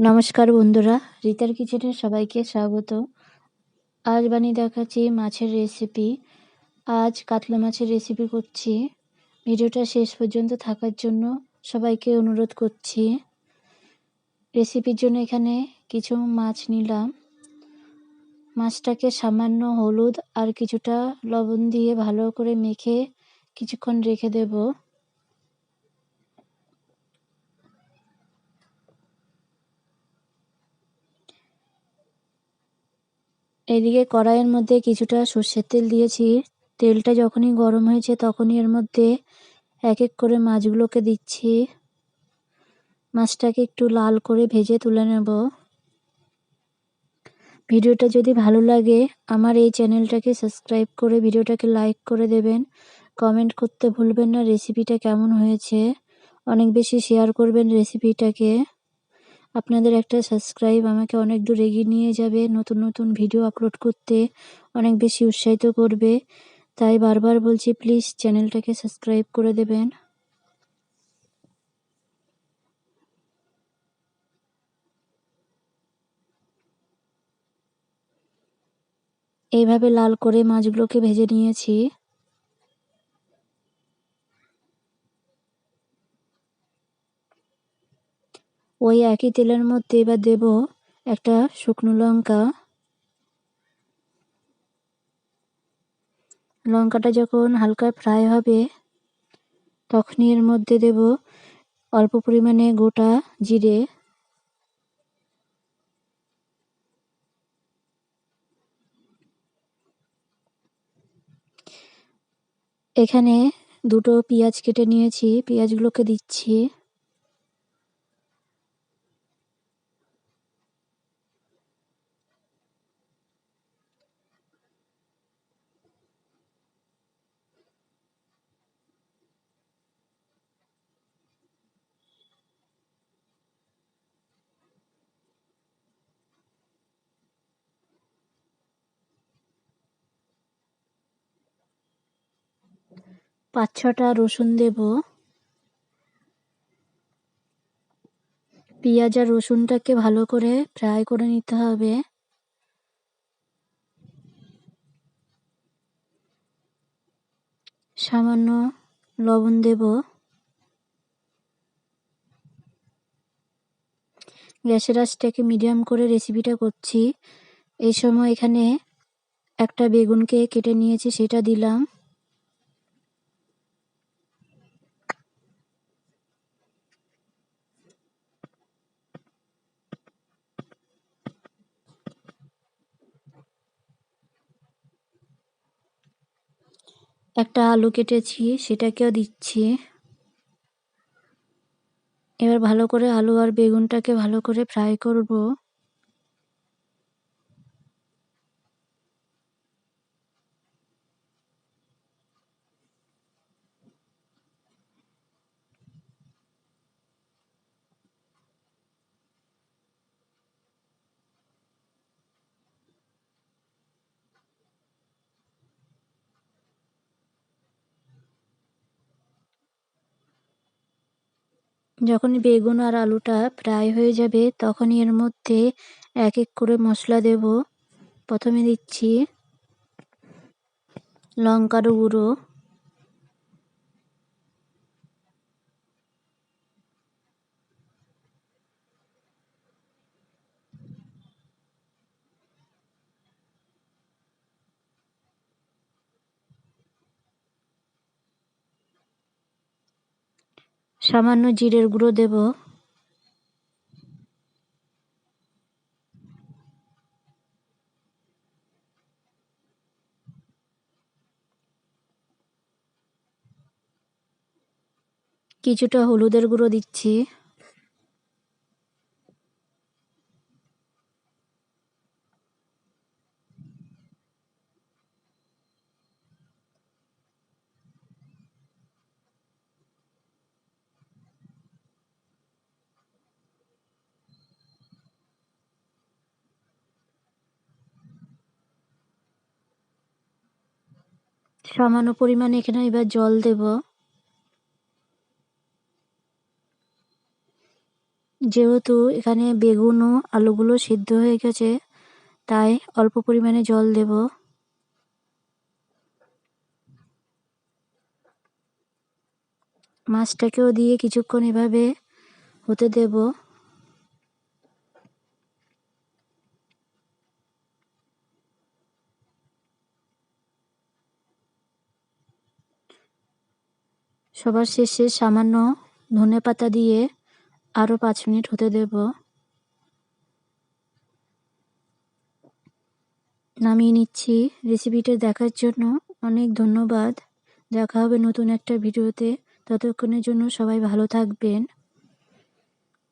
নমস্কার বন্ধুরা, রিতার কিচেনে সবাইকে স্বাগত। আজ বানিয়ে দেখাচ্ছি মাছের রেসিপি আজ কাতলা মাছের রেসিপি করছি। ভিডিওটা শেষ পর্যন্ত থাকার জন্য সবাইকে অনুরোধ করছি। রেসিপির জন্য এখানে কিছু মাছ নিলাম। মাছটাকে সামান্য হলুদ আর কিছুটা লবণ দিয়ে ভালো করে মেখে কিছুক্ষণ রেখে দেবো। এদিকে কড়াইয়ের মধ্যে কিছুটা সর্ষের তেল দিয়েছি। তেলটা যখনই গরম হয়েছে তখনই এর মধ্যে এক এক করে মাছগুলোকে দিচ্ছি। মাছটাকে একটু লাল করে ভেজে তুলে নেব। ভিডিওটা যদি ভালো লাগে, আমার এই চ্যানেলটাকে সাবস্ক্রাইব করে ভিডিওটাকে লাইক করে দেবেন। কমেন্ট করতে ভুলবেন না, রেসিপিটা কেমন হয়েছে? অনেক বেশি শেয়ার করবেন রেসিপিটাকে। আপনাদের একটা সাবস্ক্রাইব আমাকে অনেক দূর এগিয়ে নিয়ে যাবে নতুন নতুন ভিডিও আপলোড করতে, অনেক বেশি উৎসাহিত করবে। তাই বারবার বলছি প্লিজ চ্যানেলটাকে সাবস্ক্রাইব করে দেবেন। এইভাবে লাল করে মাছগুলোকে ভেজে নিয়েছি। ওই একই তেলের মধ্যে এবার দেব একটা শুকনো লঙ্কা। লঙ্কাটা যখন হালকা ফ্রাই হবে, তখনই এর মধ্যে দেব অল্প পরিমাণে গোটা জিরে। এখানে দুটো পেঁয়াজ কেটে নিয়েছি, পেঁয়াজগুলোকে দিচ্ছি। পাঁচ ছটা রসুন দেব। পেঁয়াজ আর রসুনটাকে ভালো করে ফ্রাই করে নিতে হবে। সামান্য লবণ দেব। গ্যাসের আঁচটাকে মিডিয়াম করে রেসিপিটা করছি। এই সময় এখানে একটা বেগুনকে কেটে নিয়েছি, সেটা দিলাম। একটা আলু কেটেছি, সেটাকেও দিচ্ছি। এবার ভালো করে আলু আর বেগুনটাকে ভালো করে ফ্রাই করব। যখনই বেগুন আর আলুটা ফ্রাই হয়ে যাবে, তখনই এর মধ্যে এক এক করে মশলা দেব। প্রথমে দিচ্ছি লঙ্কার গুঁড়ো। সামান্য জিরের গুঁড়ো দেব। কিছুটা হলুদের গুঁড়ো দিচ্ছি। সামান্য পরিমাণে এখানে এবার জল দেব। যেহেতু এখানে বেগুন ও আলুগুলো সিদ্ধ হয়ে গেছে, তাই অল্প পরিমাণে জল দেব। মাছটাকেও দিয়ে কিছুক্ষণ এভাবে হতে দেব। সবার শেষে সামান্য ধনে পাতা দিয়ে আরও পাঁচ মিনিট হতে দেব। নামিয়ে নিচ্ছি। রেসিপিটা দেখার জন্য অনেক ধন্যবাদ। দেখা হবে নতুন একটা ভিডিওতে। ততক্ষণের জন্য সবাই ভালো থাকবেন।